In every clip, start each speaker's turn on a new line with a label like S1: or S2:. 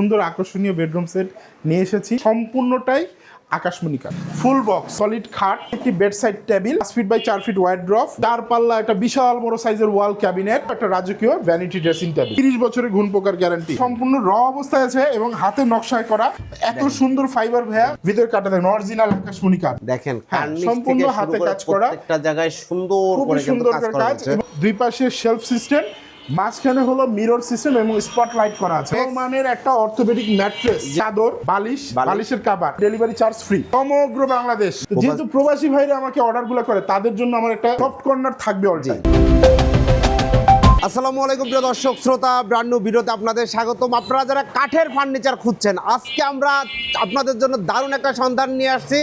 S1: সুন্দর আকর্ষণীয় bedroom set নিয়ে এসেছি। সম্পূর্ণটাই আকাশমণি কাঠ। ফুল বক্স সলিড খাট একটি বেড সাইড টেবিল পাঁচ ফিট বাই চার ফিট ওয়াইড ড্রপ চার পাল্লা একটা বিশাল বড় সাইজের ওয়াল ক্যাবিনেট একটা রাজকীয় ভ্যানিটি ড্রেসিং টেবিল তিরিশ বছরের ঘুণ পোকার গ্যারান্টি সম্পূর্ণ র অবস্থায় আছে এবং হাতে নকশায় করা। এত সুন্দর ফাইবার ভ্যা ভিতরে কাটা দেখেন অরিজিনাল আকাশমণি কাঠ।
S2: দেখেন
S1: হ্যাঁ, সম্পূর্ণ হাতে কাজ করা।
S2: প্রত্যেকটা জায়গায় সুন্দর
S1: সুন্দর
S2: কাজ
S1: কাজ। দুই পাশে শেলফ সিস্টেম মাঝখানে হলো মিরর সিস্টেম এবং স্পটলাইট করা আছে। মানের একটা অর্থোপেডিক ম্যাট্রেস চাদর বালিশ
S2: বালিশ।
S1: বালিশের কাবার ডেলিভারি চার্জ ফ্রি সমগ্র বাংলাদেশ। যেহেতু প্রবাসী ভাইরা আমাকে অর্ডারগুলো করে তাদের জন্য আমার একটা সফট কর্নার থাকবে অল
S2: আসসালামু আলাইকুম প্রিয় দর্শক শ্রোতা ব্রান্ড নিউ ভিডিওতে আপনাদের স্বাগতম। আপনারা যারা কাঠের ফার্নিচার খুঁজছেন আজকে আমরা আপনাদের জন্য দারুণ একটা সন্ধান নিয়ে আসছি।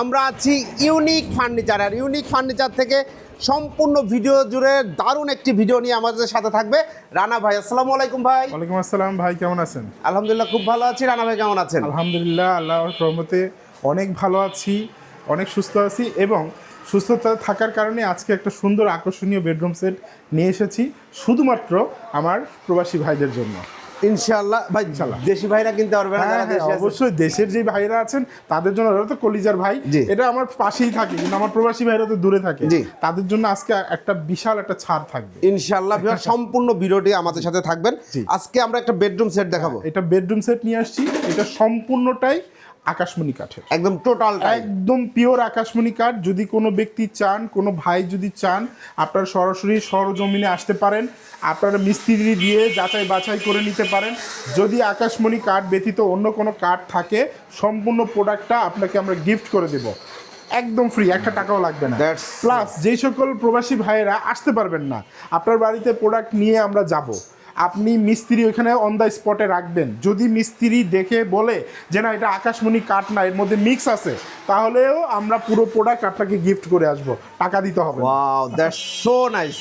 S2: আমরা আছি ইউনিক ফার্নিচার আর ইউনিক ফার্নিচার থেকে সম্পূর্ণ ভিডিও জুড়ে দারুণ একটি ভিডিও নিয়ে আমাদের সাথে থাকবে। রানা ভাই আসসালামু আলাইকুম ভাই।
S1: ওয়ালাইকুম আসসালাম ভাই কেমন আছেন?
S2: আলহামদুলিল্লাহ খুব ভালো আছি। রানা ভাই কেমন আছেন?
S1: আলহামদুলিল্লাহ আল্লাহর রহমতে অনেক ভালো আছি অনেক সুস্থ আছি এবং সুস্থতা থাকার কারণে আজকে একটা সুন্দর আকর্ষণীয় বেডরুম সেট নিয়ে এসেছি শুধুমাত্র আমার প্রবাসী ভাইদের জন্য।
S2: ইনশাআল্লাহ ভাই। দেশি ভাইরা কিনতে পারবে না
S1: হ্যাঁ, হ্যাঁ। অবশ্যই দেশের যে ভাইরা আছেন তাদের জন্য ওরা তো কলিজার ভাই। এটা আমার পাশেই থাকে কিন্তু আমার প্রবাসী ভাইরা তো দূরে থাকে। তাদের জন্য আজকে একটা বিশাল একটা ছাড় থাকবে
S2: ইনশাআল্লাহ সম্পূর্ণ ভিডিওটি আমাদের সাথে থাকবেন আজকে আমরা একটা বেডরুম সেট দেখাবো
S1: এটা বেডরুম সেট নিয়ে আসছি এটা সম্পূর্ণটাই আকাশমণি কাঠের।
S2: একদম টোটাল
S1: একদম পিওর আকাশমণি কাঠ। যদি কোনো ব্যক্তি চান কোনো ভাই যদি চান আপনারা সরাসরি সরজমিনে আসতে পারেন। আপনারা মিস্ত্রি দিয়ে যাচাই বাছাই করে নিতে পারেন। যদি আকাশমণি কাঠ ব্যতীত অন্য কোনো কাঠ থাকে সম্পূর্ণ প্রোডাক্টটা আপনাকে আমরা গিফট করে দেব। একদম ফ্রি একটা টাকাও লাগবে না। প্লাস যেই সকল প্রবাসী ভাইয়েরা আসতে পারবেন না আপনার বাড়িতে প্রোডাক্ট নিয়ে আমরা যাব। আপনি মিস্ত্রি ওইখানে অন দ্য স্পটে রাখবেন যদি মিস্ত্রি দেখে বলে যে না এটা আকাশমণি কাঠ না এর মধ্যে মিক্স আছে তাহলেও আমরা পুরো প্রোডাক্ট আপনাকে গিফট করে আসব টাকা দিতে হবে।
S2: Wow that's so nice.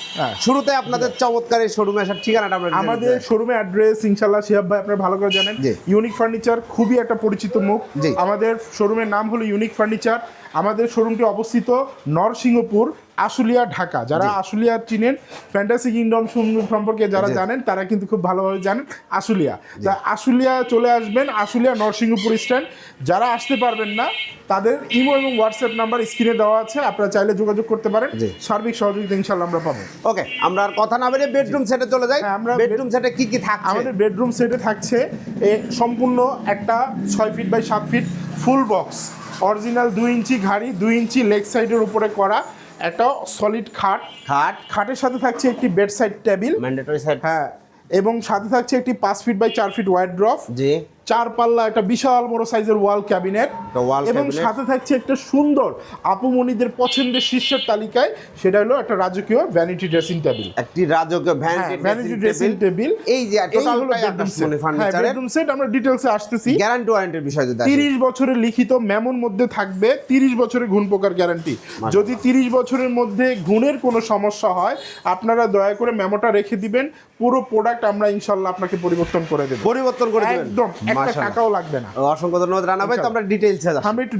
S2: শুরুতে আপনাদের চমৎকার এই শোরুমে আসার ঠিকানাটা আপনাদের
S1: আমাদের শোরুমে অ্যাড্রেস ইনশাল্লাহ শিহাব ভাই আপনারা ভালো করে জানেন। ইউনিক ফার্নিচার খুবই একটা পরিচিত মুখ। আমাদের শোরুমের নাম হলো ইউনিক ফার্নিচার আমাদের শোরুমটি অবস্থিত নরসিংহপুর আশুলিয়া ঢাকা। যারা আশুলিয়া চিনেন ফ্যান্টাসি কিংডম সম্পর্কে যারা জানেন তারা কিন্তু খুব ভালোভাবে জানেন আশুলিয়া। তা আশুলিয়া চলে আসবেন আশুলিয়া নরসিংহপুর স্ট্যান্ড। যারা আসতে পারবেন না তাদের ইমো এবং হোয়াটসঅ্যাপ নাম্বার স্ক্রিনে দেওয়া আছে আপনারা চাইলে যোগাযোগ করতে পারেন। সার্বিক সহযোগিতা ইনশাল্লাহ আমরা পাবো।
S2: ওকে আমরা আর কথা না বেরিয়ে বেডরুম সেটে চলে যাই।
S1: হ্যাঁ, আমরা
S2: বেডরুম সেটে কি কি থাকছে?
S1: আমাদের বেডরুম সেটে থাকছে এ সম্পূর্ণ একটা ছয় ফিট বাই সাত ফিট ফুল বক্স অরিজিনাল দুই ইঞ্চি ঘাড়ি দুই ইঞ্চি লেগ সাইডের উপরে করা। একটা সলিড খাট।
S2: খাট।
S1: খাটের সাথে থাকছে একটি bed side table
S2: mandatory side
S1: হ্যাঁ এবং সাথে থাকছে একটি পাঁচ ফিট বাই চার ফিট ওয়াইড ড্রপ
S2: জি।
S1: চার পাল্লা একটা বিশাল বড় সাইজের ওয়াল ক্যাবিনেট এবং সাথে থাকছে একটা সুন্দর আপুমণিদের পছন্দের শীর্ষের তালিকায় সেটা হলো একটা রাজকীয় ভ্যানিটি ড্রেসিং টেবিল
S2: একটি রাজকীয় ভ্যানিটি
S1: ড্রেসিং টেবিল
S2: এই যে
S1: সেট
S2: ফার্নিচারের
S1: বেডরুম সেট আমরা ডিটেলসে আসতেছি।
S2: গ্যারান্টি ওয়ারেন্টির বিষয় যদি আসি।
S1: তিরিশ বছরের লিখিত মেমোর মধ্যে থাকবে তিরিশ বছরের ঘুণ পোকার গ্যারান্টি যদি তিরিশ বছরের মধ্যে ঘুণের কোনো সমস্যা হয় আপনারা দয়া করে মেমোটা রেখে দিবেন। পুরো প্রোডাক্ট আমরা ইনশাল্লাহ আপনাকে পরিবর্তন করে দেব।
S2: পরিবর্তন করে দিবেন।
S1: একদম একটা টাকাও লাগবে না।
S2: অসংখ্য ধন্যবাদ রানা ভাই তো আমরা ডিটেইলসে
S1: একটু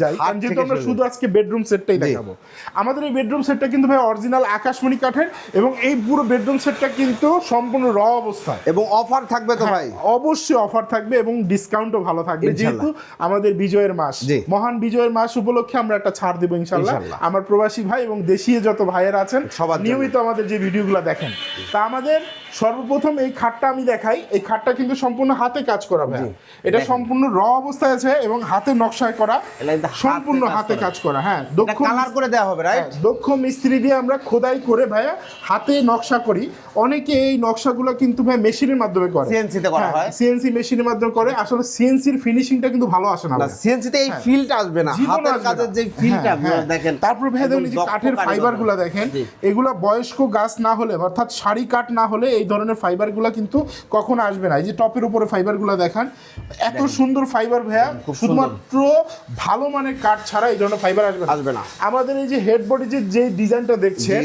S1: যাই। কারণ যেহেতু আমরা শুধু আজকে বেডরুম সেটটাই। দেখাবো। আমাদের এই বেডরুম সেটটা কিন্তু ভাই অরিজিনাল আকাশমণি কাঠের এবং এই পুরো বেডরুম সেটটা কিন্তু সম্পূর্ণ র অবস্থায়।
S2: এবং অফার থাকবে তো ভাই?
S1: হ্যাঁ, অবশ্যই অফার থাকবে এবং ডিসকাউন্টও ভালো থাকবে। যেহেতু আমাদের বিজয়ের মাস। মহান বিজয়ের মাস উপলক্ষে আমরা একটা ছাড় দেবো ইনশাল্লাহ
S2: ইনশাল্লাহ।
S1: আমার প্রবাসী ভাই এবং দেশীয় যত ভাইয়েরা আছেন
S2: সবার
S1: নিয়মিত আমাদের যে ভিডিওগুলো দেখেন। তা আমাদের সর্বপ্রথম এই খাটটা আমি দেখাই এই খাটটা কিন্তু সম্পূর্ণ হাতে কাজ করা ভাই এটা সম্পূর্ণ র অবস্থায় আছে এবং হাতে নকশায় করা সম্পূর্ণ হাতে কাজ করা হ্যাঁ দক্ষ
S2: কালার করে দেওয়া হবে রাইট
S1: হ্যাঁ, দক্ষ মিস্ত্রি দিয়ে আমরা খোদাই করে ভাইয়া হাতে নকশা করি অনেকে এই নকশাগুলো কিন্তু ভাই মেশিনের মাধ্যমে করে
S2: CNC তে করা হয়।
S1: সিএনসি মেশিনের মাধ্যমে করে আসলে সিএনসির ফিনিশিংটা কিন্তু ভালো আসে না ভাই।
S2: সিএনসিতে এই ফিলটা আসবে না হাতের কাজের। যে ফিলটা
S1: হ্যাঁ, হ্যাঁ।
S2: দেখেন
S1: তারপর ভাই দেখুন যে কাঠের
S2: কারিগর।
S1: ফাইবারগুলা দেখেন। এগুলা বয়স্ক গাছ না হলে অর্থাৎ সারি কাঠ না হলে এই ধরনের ফাইবারগুলা কিন্তু কখনো আসবে না। এই যে টপের উপরে ফাইবারগুলা দেখান এত সুন্দর ফাইবার ভাইয়া শুধুমাত্র ভালো মানের কাঠ ছাড়া এই ধরনের ফাইবার আসবে না।
S2: আসবে না।
S1: আমাদের এই যে হেড বডি যে যে ডিজাইনটা দেখছেন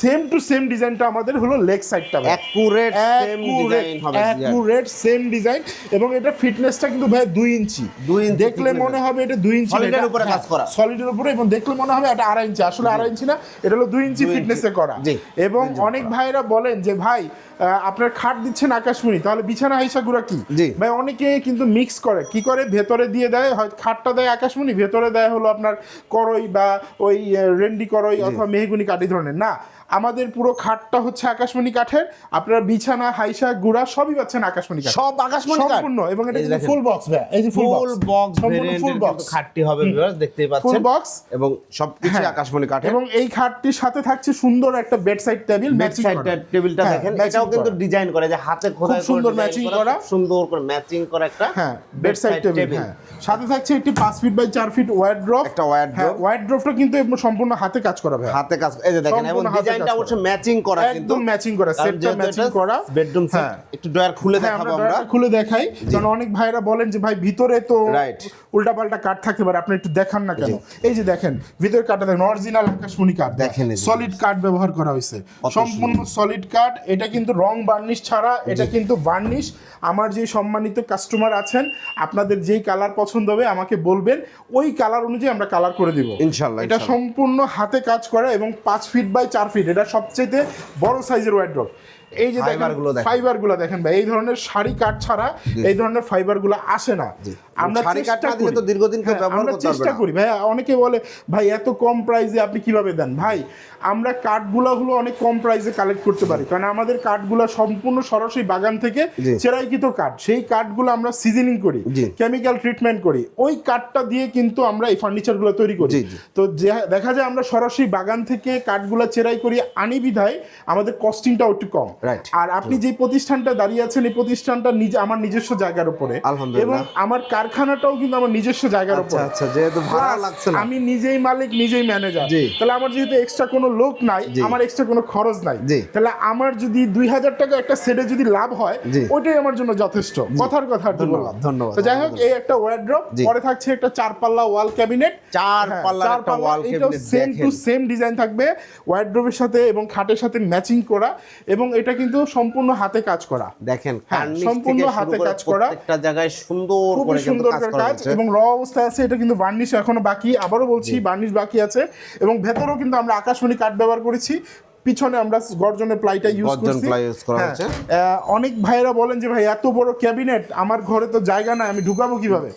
S1: সেম টু সেম ডিজাইনটা আমাদের হলো লেগ সাইডটা
S2: অ্যাকুরেট সেম ডিজাইন হবে
S1: অ্যাকুরেট সেম ডিজাইন এবং এটা ফিটনেসটা কিন্তু ভাই দুই ইঞ্চি।
S2: দুই ইঞ্চি
S1: দেখলে মনে হবে এটা দুই ইঞ্চি
S2: Solid এর উপরে কাজ করা।
S1: সলিডের উপরে এবং দেখলে মনে হবে এটা আড়াই ইঞ্চি। আসলে আড়াই ইঞ্চি না এটা হলো দুই ইঞ্চি
S2: দুই
S1: ফিটনেসে করা। এবং অনেক ভাইরা বলেন যে ভাই আপনার খাট দিচ্ছেন আকাশমণি তাহলে বিছানা হাইসা গুড়া কি ভাই অনেকে কিন্তু মিক্স করে। কি করে? ভেতরে দিয়ে দেয় হয় খাটটা দেয় আকাশমণি ভেতরে দেয় হলো আপনার করই বা ওই রেন্ডি করই অথবা মেহগুনি কাটি ধরনের। না আমাদের পুরো খাটটা হচ্ছে আকাশমণি কাঠের। আপনারা বিছানা হাইসা গুড়া সবই পাচ্ছেন আকাশমণি কাঠ।
S2: সব আকাশমণি কাঠ?
S1: সম্পূর্ণ এবং এটা কিন্তু ফুল বক্স ভাই। এই যে ফুল
S2: বক্স
S1: সম্পূর্ণ ফুল বক্স
S2: খাটটি হবে ভিউয়ার্স দেখতেই
S1: ফুল বক্স
S2: এবং সবকিছু
S1: হ্যাঁ।
S2: আকাশমণি কাঠের।
S1: এবং এই খাটটির সাথে থাকছে সুন্দর একটা টেবিল ম্যাচিং
S2: বেডসাইড টেবিলটা দেখেন এটাও কিন্তু ডিজাইন করে যে হাতে খোদাই
S1: সুন্দর matching করা।
S2: সুন্দর করে ম্যাচিং করা একটা
S1: হ্যাঁ বেড সাইড টেবিল হ্যাঁ। সাথে থাকছে একটি পাঁচ ফিট বাই চার ফিট ওয়ার্ড্রপ
S2: একটা wardrobe।
S1: হ্যাঁ ওয়ার্ড্রপটা কিন্তু সম্পূর্ণ হাতে কাজ করা ভাই।
S2: হাতে কাজ এই যে দেখেন এবং
S1: হাতে
S2: ডিজাইনটা
S1: কাজ
S2: অবশ্য ম্যাচিং করা কিন্তু।
S1: একদম ম্যাচিং করা সেটটা ম্যাচিং করা।
S2: বেডরুম সেট
S1: হ্যাঁ।
S2: একটু ডয়ার খুলে
S1: হ্যাঁ
S2: দেখাবো আমরা
S1: খুলে দেখাই কারণ অনেক ভাইরা বলেন যে ভাই ভিতরে তো. উল্টাপাল্টা থাকতে পারে আপনি একটু দেখান না কেন? এই যে দেখেন ভিতরে দেখেন অরিজিনাল আকাশমণি কাঠ।
S2: দেখেন
S1: সলিড কাঠ ব্যবহার করা হয়েছে। সম্পূর্ণ সলিড কাঠ এটা কিন্তু রং বার্নিশ ছাড়া এটা কিন্তু বার্নিশ আমার যে সম্মানিত কাস্টমার আছেন আপনাদের যেই কালার পছন্দ হবে আমাকে বলবেন ওই কালার অনুযায়ী আমরা কালার করে দিব।
S2: ইনশাল্লাহ,
S1: এটা সম্পূর্ণ হাতে কাজ করা এবং পাঁচ ফিট বাই চার ফিট এটা সবচেয়ে বড় সাইজের ওয়ার্ড্রপ এই যে দেখেন
S2: ফাইবারগুলো দেখেন।
S1: ফাইবারগুলো দেখেন ভাই এই ধরনের শাড়ি কাট ছাড়া এই ধরনের ফাইবারগুলো আসে না। আমরা চেষ্টা করি।
S2: তো দীর্ঘদিন কেউ
S1: হ্যাঁ,
S2: ব্যবহার
S1: আমরা
S2: করতে
S1: চেষ্টা করি। ভাই অনেকে বলে ভাই এত কম প্রাইসে আপনি কীভাবে দেন? ভাই আমরা কাঠগুলো হলো অনেক কম প্রাইসে কালেক্ট করতে পারি। কারণ আমাদের কাঠগুলো সম্পূর্ণ সরাসরি বাগান থেকে চেরাইকৃত কাঠ। সেই কাঠগুলো আমরা সিজনিং করি। কেমিক্যাল ট্রিটমেন্ট করি। ওই কাঠটা দিয়ে কিন্তু আমরা এই ফার্নিচারগুলো তৈরি করি। তো দেখা যায় আমরা সরাসরি বাগান থেকে কাঠগুলো চেরাই করি। আনি বিধায় আমাদের কস্টিংটাও একটু কম. আর আপনি যে প্রতিষ্ঠানটা দাঁড়িয়ে আছেন এই প্রতিষ্ঠানটা নিজে আমার নিজস্ব জায়গার উপরে। এবং আমার কারখানাটাও কিন্তু আমার নিজস্ব জায়গার
S2: আচ্ছা
S1: উপরে।
S2: আচ্ছা যেহেতু ভাড়া লাগছে না।
S1: আমি নিজেই মালিক নিজেই ম্যানেজার তাহলে আমার যেহেতু এক্সট্রা কোনো লোক নাই আমার এক্সট্রা কোনো খরচ নাই। তাহলে আমার যদি দুই হাজার টাকা একটা সেটে যদি লাভ হয় ওইটাই আমার জন্য যথেষ্ট। কথার কথা
S2: ধন্যবাদ, ধন্যবাদ,
S1: যাই হোক এই একটা ওয়ার্ড্রপ পরে থাকছে একটা চার পাল্লা ওয়াল ক্যাবিনেট
S2: চার পাল্লার একটা wall cabinet
S1: same to same design থাকবে। ওয়ার্ড্রোবের সাথে এবং খাটের সাথে ম্যাচিং করা এবং এটা কিন্তু সম্পূর্ণ হাতে কাজ করা।
S2: দেখেন
S1: হ্যাঁ, সম্পূর্ণ হাতে কাজ করা।
S2: প্রত্যেকটা জায়গায় সুন্দর করে
S1: সুন্দর
S2: কাজ
S1: এবং র অবস্থায় আছে এটা কিন্তু বার্নিশ এখনও বাকি। আবারও বলছি বার্নিশ বাকি আছে এবং ভেতরেও কিন্তু আমরা আকাশমণি কাঠ ব্যবহার করেছি। পিছনে আমরা গর্জনের প্লাইটা ইউজ
S2: গর্জন
S1: করছি। হ্যাঁ, অনেক ভাইয়েরা বলেন যে ভাই এত বড় ক্যাবিনেট আমার ঘরে তো জায়গা নাই আমি ঢুকাবো কীভাবে?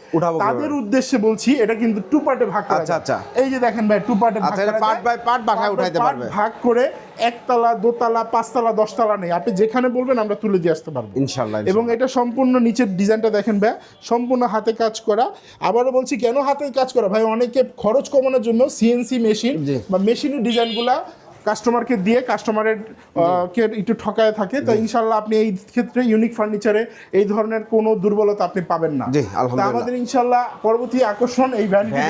S1: তাদের উদ্দেশ্যে বলছি এটা কিন্তু টু পার্টে ভাগ করা
S2: আচ্ছা, আচ্ছা।
S1: এই যে দেখেন ভাই টু পার্টে ভাগ
S2: আচ্ছা, এটা part বাসায়
S1: Part by
S2: উঠাইতে পারবে।
S1: ভাগ করে একতলা দোতলা পাঁচতলা দশতলা নেই। আপনি যেখানে বলবেন আমরা তুলে দিয়ে আসতে পারব।
S2: ইনশাল্লাহ
S1: এবং এটা সম্পূর্ণ নিচের ডিজাইনটা দেখেন ভাই সম্পূর্ণ হাতে কাজ করা। আবারও বলছি কেন হাতে কাজ করা? ভাই অনেকে খরচ কমানোর জন্য সিএনসি মেশিন বা মেশিনের ডিজাইনগুলা কাস্টমারকে দিয়ে কাস্টমারের কে একটু ঠকায় থাকে তো ইনশাল্লাহ আপনি এই ক্ষেত্রে ইউনিক ফার্নিচারে এই ধরনের কোনো দুর্বলতা আপনি পাবেন না। আমাদের ইনশাল্লাহ পরবর্তী আকর্ষণ এই ভ্যানিটি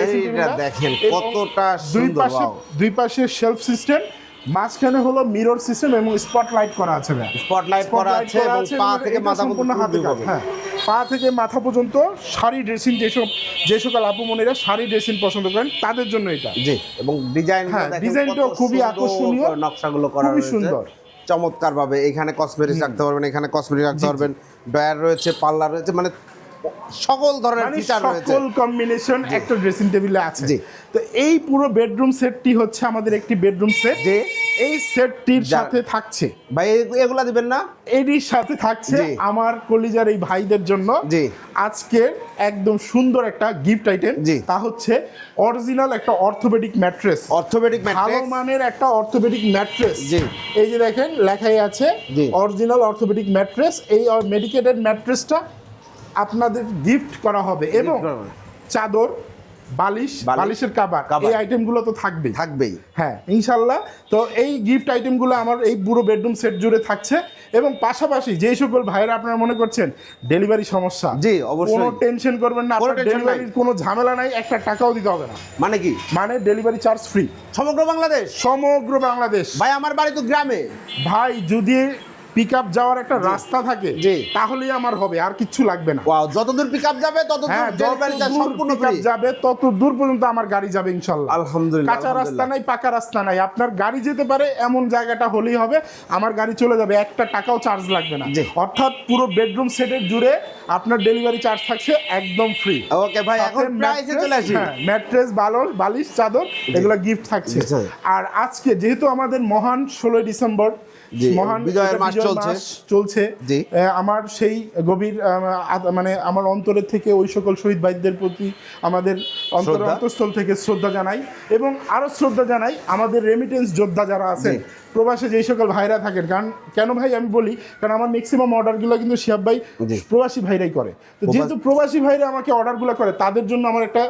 S2: দেখেন কতটা
S1: দুই পাশে দুই পাশে শেলফ সিস্টেম মাঝখানে হলো মিরর সিস্টেম এবং স্পটলাইট করা আছে
S2: স্পটলাইট করা আছে এবং পা থেকে মাথা
S1: সম্পূর্ণ
S2: পর্যন্ত
S1: হাতে হ্যাঁ। পা থেকে মাথা পর্যন্ত শাড়ি ড্রেসিং যেসব যে সকল আপুমনিরা শাড়ি ড্রেসিং পছন্দ করেন তাদের জন্য এটা।
S2: জি এবং ডিজাইন
S1: হ্যাঁ, ডিজাইনটাও খুবই আকর্ষণীয়,
S2: নকশাগুলো করা
S1: খুবই সুন্দর।
S2: চমৎকার ভাবে এখানে কসমেটিক্স রাখতে পারবেন এখানে কসমেটিক্স রাখতে পারবেন। ডয়ার রয়েছে পাল্লা রয়েছে মানে সকল ধরনের
S1: মানে
S2: ফিচার রয়েছে।
S1: সকল কম্বিনেশন একটা ড্রেসিং টেবিলে আছে।
S2: জি।
S1: তো এই পুরো বেডরুম সেটটি হচ্ছে আমাদের একটি বেডরুম সেট
S2: যে
S1: এই সেটটির সাথে থাকছে।
S2: ভাই এগুলা দিবেন না?
S1: এরই সাথে থাকছে আমার কলিজার এই ভাইদের জন্য।
S2: জি।
S1: আজকে একদম সুন্দর একটা গিফট আইটেম
S2: জি।
S1: তা হচ্ছে অরিজিনাল একটা অর্থোপেডিক ম্যাট্রেস
S2: অর্থোপেডিক
S1: ভালো মানের একটা অর্থোপেডিক ম্যাট্রেস
S2: জি।
S1: এই যে দেখেন লেখাই আছে। অরিজিনাল অর্থোপেডিক ম্যাট্রেস এই মেডিকেটেড ম্যাট্রেসটা আপনাদের গিফট করা হবে এবং চাদর বালিশ
S2: বালিশ,
S1: বালিশের কাবার এই আইটেমগুলো তো থাকবেই।
S2: থাকবেই।
S1: হ্যাঁ ইনশাল্লাহ। তো এই গিফট আইটেমগুলো আমার এই পুরো বেডরুম সেট জুড়ে থাকছে এবং পাশাপাশি যেই সকল ভাইরা আপনারা মনে করছেন ডেলিভারি সমস্যা
S2: জি, অবশ্যই।
S1: কোনো টেনশন করবেন না আপনার ডেলিভারির কোনো ঝামেলা নাই একটা টাকাও দিতে হবে না।
S2: মানে কি?
S1: মানে ডেলিভারি চার্জ ফ্রি
S2: সমগ্র বাংলাদেশ?
S1: সমগ্র বাংলাদেশ।
S2: ভাই আমার বাড়ি তো গ্রামে।
S1: ভাই যদি পিক আপ যাওয়ার একটা রাস্তা থাকে। তাহলেই আমার হবে আর কিচ্ছু লাগবে না।
S2: ওয়াও যতদূর পিক আপ যাবে তত
S1: হ্যাঁ
S2: সম্পূর্ণ
S1: pick যাবে তত দূর পর্যন্ত আমার গাড়ি যাবে ইনশাল্লাহ।
S2: আলহামদুলিল্লাহ,
S1: কাঁচা রাস্তা নাই পাকা রাস্তা নাই। আপনার গাড়ি যেতে পারে এমন জায়গাটা হলেই হবে আমার গাড়ি চলে যাবে একটা টাকাও চার্জ লাগবে না। অর্থাৎ পুরো বেডরুম সেটের জুড়ে আপনার ডেলিভারি চার্জ থাকছে একদম ফ্রি
S2: ওকে ভাই এখন প্রাইসে চলে আসি।
S1: ম্যাট্রেস বালর বালিশ চাদর এগুলো গিফট থাকছে। আর আজকে যেহেতু আমাদের মহান ষোলোই ডিসেম্বর মহান
S2: বিজয়ের মাস চলছে।
S1: চলছে। আমার সেই গভীর মানে আমার অন্তরের থেকে ওই সকল শহীদ ভাইদের প্রতি আমাদের অন্তর। অন্তঃস্থল থেকে শ্রদ্ধা জানাই এবং আরও শ্রদ্ধা জানাই আমাদের রেমিটেন্স যোদ্ধা যারা আছেন।
S2: জি।
S1: প্রবাসে যেই সকল ভাইরা থাকেন কারণ কেন ভাই আমি বলি কারণ আমার ম্যাক্সিমাম অর্ডারগুলো কিন্তু শিহাব ভাই প্রবাসী ভাইরাই করে। তো যেহেতু প্রবাসী ভাইরা আমাকে অর্ডারগুলো করে তাদের জন্য আমার একটা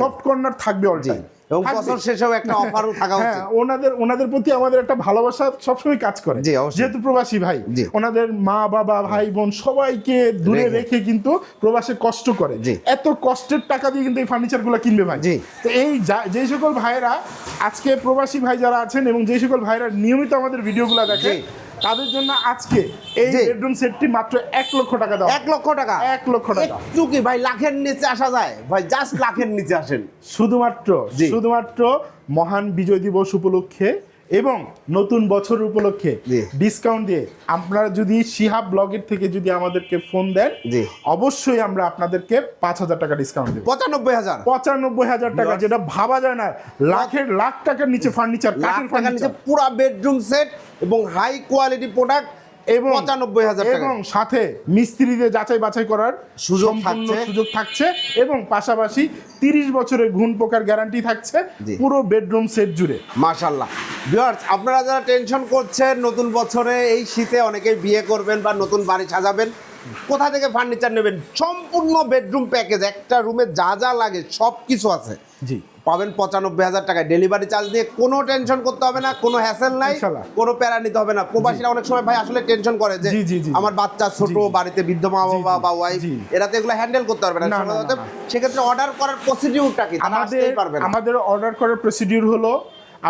S1: সফট কর্নার থাকবে অল
S2: জি
S1: টাইম
S2: এবং বছর শেষেও একটা অফারও থাকা
S1: হ্যাঁ
S2: উচিত
S1: ওনাদের ওনাদের প্রতি আমাদের একটা ভালোবাসা সবসময় কাজ করে যেহেতু প্রবাসী ভাই ওনাদের মা বাবা ভাই বোন সবাইকে দূরে
S2: রেখে।
S1: কিন্তু প্রবাসে কষ্ট করে। এত কষ্টের টাকা দিয়ে কিন্তু এই ফার্নিচারগুলো কিনবে ভাই। তো এই যে সকল ভাইরা আজকে প্রবাসী ভাই যারা আছেন এবং যে সকল ভাইরা নিয়মিত আমাদের ভিডিওগুলো দেখে। তাদের জন্য আজকে এই। বেডরুম সেটটি মাত্র এক লক্ষ টাকা দাও।
S2: এক লক্ষ টাকা?
S1: এক লক্ষ টাকা।
S2: একটু কি ভাই লাখের নিচে আসা যায়? ভাই জাস্ট লাখের নিচে আসেন।
S1: শুধুমাত্র। শুধুমাত্র মহান বিজয় দিবস উপলক্ষে এবং নতুন বছর উপলক্ষে। ডিসকাউন্ট দিয়ে আপনারা যদি শিহাব ব্লগের থেকে যদি আমাদেরকে ফোন দেন। অবশ্যই আমরা আপনাদেরকে পাঁচ হাজার টাকা ডিসকাউন্ট দিই
S2: পঁচানব্বই হাজার
S1: পঁচানব্বই হাজার টাকা যেটা ভাবা যায় না লাখের লাখ টাকার নিচে ফার্নিচার
S2: লাখ টাকার নিচে
S1: ফার্নিচার
S2: পুরা বেডরুম সেট এবং হাই কোয়ালিটি প্রোডাক্ট
S1: এবং
S2: পঁচানব্বই হাজার
S1: এবং সাথে মিস্ত্রিদের যাচাই বাছাই করার
S2: সুযোগ থাকছে।
S1: সুযোগ থাকছে এবং পাশাপাশি তিরিশ বছরের ঘুণ পোকার গ্যারান্টি থাকছে। পুরো বেডরুম সেট জুড়ে
S2: মাশাল্লাহ ভিউয়ার্স আপনারা যারা টেনশন করছেন নতুন বছরে এই শীতে অনেকেই বিয়ে করবেন বা নতুন বাড়ি সাজাবেন কোথা থেকে ফার্নিচার নেবেন? সম্পূর্ণ বেডরুম প্যাকেজ একটা রুমে যা যা লাগে সব কিছু আছে।
S1: জি।
S2: পাবেন পঁচানব্বই হাজার টাকায়। ডেলিভারি চার্জ দিয়ে কোনো টেনশন করতে হবে না কোনো হ্যাসেল নাই। কোনো প্যারা নিতে হবে না। প্রবাসীরা অনেক সময় ভাই আসলে টেনশন করে যে। আমার বাচ্চা ছোট। বাড়িতে বৃদ্ধ মা বাবা বা ওয়াইফ। এরা তো এগুলো হ্যান্ডেল করতে পারবে না। সেক্ষেত্রে অর্ডার করার প্রসিডিউরটা কি?
S1: আমাদের
S2: পারবে
S1: আমাদের অর্ডার করার প্রসিডিউর হলো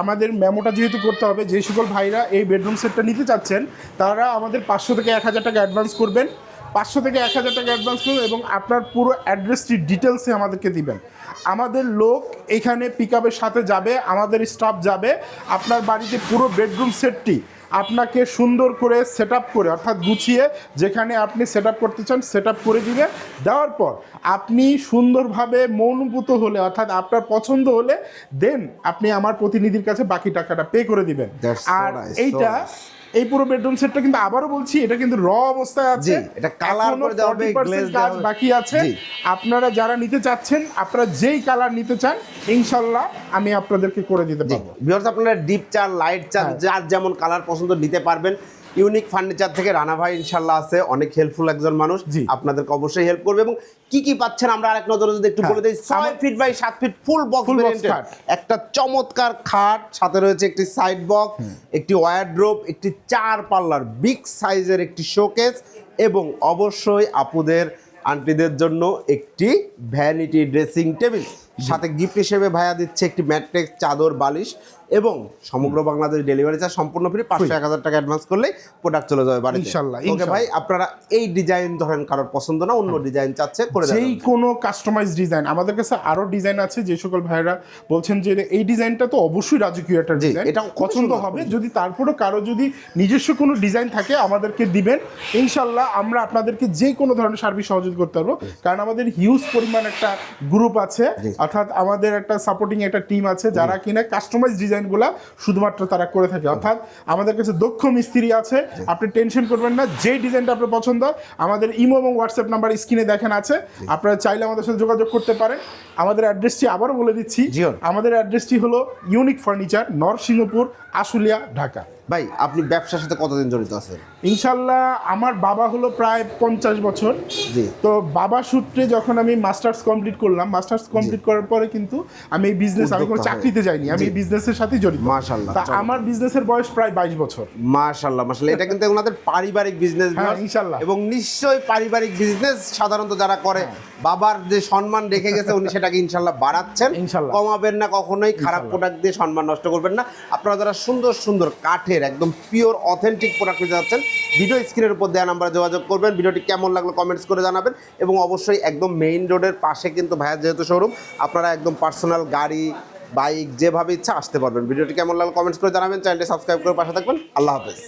S1: আমাদের মেমোটা যেহেতু করতে হবে যে সকল ভাইরা এই বেডরুম সেটটা নিতে চাচ্ছেন তারা আমাদের পাঁচশো থেকে এক হাজার টাকা অ্যাডভান্স করবেন। পাঁচশো থেকে এক হাজার টাকা অ্যাডভান্স করবেন এবং আপনার পুরো অ্যাড্রেসটি ডিটেলসে আমাদেরকে দিবেন। আমাদের লোক এখানে পিক সাথে যাবে আমাদের স্টাফ যাবে আপনার বাড়িতে পুরো বেডরুম সেটটি আপনাকে সুন্দর করে সেট করে অর্থাৎ গুছিয়ে যেখানে আপনি সেট করতে চান সেট করে দিবে। দেওয়ার পর আপনি সুন্দরভাবে মনোভূত হলে অর্থাৎ আপনার পছন্দ হলে দেন আপনি আমার প্রতিনিধির কাছে বাকি টাকাটা পে করে দিবেন। আর এইটা. এই পুরো বেডরুম সেটটা কিন্তু আবারও বলছি এটা কিন্তু র অবস্থায় আছে।
S2: এটা
S1: কালার
S2: করে দেওয়া হবে,
S1: 40%
S2: glaze দেওয়া
S1: কাজ বাকি আছে। আপনারা যারা নিতে চাচ্ছেন আপনারা যেই কালার নিতে চান ইনশাল্লাহ আমি আপনাদেরকে করে দিতে পারব।
S2: ভিউয়ার্স আপনারা ডিপ চার লাইট চার। যার যেমন কালার পছন্দ নিতে পারবেন। ইউনিক ফার্নিচার থেকে রানা ভাই ইনশাল্লাহ আছে অনেক হেল্পফুল একজন মানুষ
S1: জি।
S2: আপনাদেরকে অবশ্যই হেল্প করবে এবং কি কি পাচ্ছেন আমরা আরেক নজরে যদি একটু
S1: হ্যাঁ।
S2: বলে দিই ছয় ফিট বাই সাত ফিট ফুল বক্স। একটা চমৎকার খাট সাথে রয়েছে একটি সাইড বক্স একটি ওয়ারড্রোপ একটি চার পাল্লার বিগ সাইজের একটি শোকেস এবং অবশ্যই আপুদের আন্টিদের জন্য একটি ভ্যানিটি ড্রেসিং টেবিল সাথে গিফট হিসেবে ভাইয়া দিচ্ছে একটি ম্যাট্রেক্স চাদর বালিশ এবং সমগ্র বাংলাদেশ ডেলিভারি চার্জ সম্পূর্ণ ফ্রি পাঁচশো এক হাজার টাকা অ্যাডভান্স করলে প্রোডাক্ট চলে যাবে বাড়িতে।
S1: ইনশাল্লাহ,
S2: ওকে ভাই আপনারা এই ডিজাইন ধরেন কারোর পছন্দ না অন্য ডিজাইন চাচ্ছে করে
S1: যেই কোনো কাস্টমাইজ ডিজাইন আমাদের কাছে আরও ডিজাইন আছে যে সকল ভাইরা বলছেন যে এই ডিজাইনটা তো অবশ্যই রাজকীয় একটা ডিজাইন
S2: খুব
S1: পছন্দ হবে। যদি তারপরেও কারও যদি নিজস্ব কোনো ডিজাইন থাকে আমাদেরকে দিবেন। ইনশাল্লাহ আমরা আপনাদেরকে যে কোনো ধরনের সার্ভিস সহযোগিতা করতে পারব। কারণ আমাদের হিউজ পরিমাণ একটা গ্রুপ আছে। অর্থাৎ আমাদের একটা সাপোর্টিং একটা টিম আছে যারা কিনা কাস্টমাইজ ডিজাইনগুলো শুধুমাত্র তারা করে থাকে। অর্থাৎ আমাদের কাছে দক্ষ মিস্ত্রি আছে আপনি টেনশন করবেন না যেই ডিজাইনটা আপনার পছন্দ হয়, আমাদের ইমো এবং হোয়াটসঅ্যাপ নাম্বার স্ক্রিনে দেখেন আছে। আপনারা চাইলে আমাদের সাথে যোগাযোগ করতে পারেন। আমাদের অ্যাড্রেসটি আবারও বলে দিচ্ছি। আমাদের অ্যাড্রেসটি হলো ইউনিক ফার্নিচার নরসিংহপুর আশুলিয়া ঢাকা
S2: ভাই আপনি ব্যবসার সাথে কতদিন জড়িত আছেন?
S1: ইনশাল্লাহ আমার বাবা হলো প্রায় পঞ্চাশ বছর।
S2: জি।
S1: তো বাবা সূত্রে যখন আমি মাস্টার্স কমপ্লিট করলাম মাস্টার্স কমপ্লিট করার পরে কিন্তু আমি এই বিজনেস আমি কোনো চাকরিতে যাইনি আমি এই বিজনেসের সাথেই জড়িত।
S2: মাশাআল্লাহ,
S1: তা আমার বিজনেসের বয়স প্রায় বাইশ বছর।
S2: মাশাল্লাহ মাশাল্লাহ এটা কিন্তু ওনাদের পারিবারিক বিজনেস
S1: হ্যাঁ, ইনশাল্লাহ।
S2: এবং নিশ্চয়ই পারিবারিক বিজনেস সাধারণত যারা করে বাবার যে সম্মান রেখে গেছে উনি সেটাকে ইনশাল্লাহ বাড়াচ্ছেন।
S1: ইনশাল্লাহ।
S2: কমাবেন না কখনোই খারাপ প্রোডাক্ট দিয়ে সম্মান নষ্ট করবেন না। আপনারা যারা সুন্দর সুন্দর কাঠের একদম পিওর অথেন্টিক প্রোডাক্ট নিতে যাচ্ছেন। ভিডিও স্ক্রিনের উপর দেওয়া নাম্বারে যোগাযোগ করবেন। ভিডিওটি কেমন লাগল কমেন্টস করে জানাবেন এবং অবশ্যই একদম মেইন রোডের পাশে কিন্তু ভাইয়ার যেহেতু শোরুম আপনারা একদম পার্সোনাল গাড়ি বাইক যেভাবে ইচ্ছা আসতে পারবেন। ভিডিওটি কেমন লাগল কমেন্টস করে জানাবেন। চ্যানেলটি সাবস্ক্রাইব করে পাশে থাকবেন। আল্লাহ হাফেজ।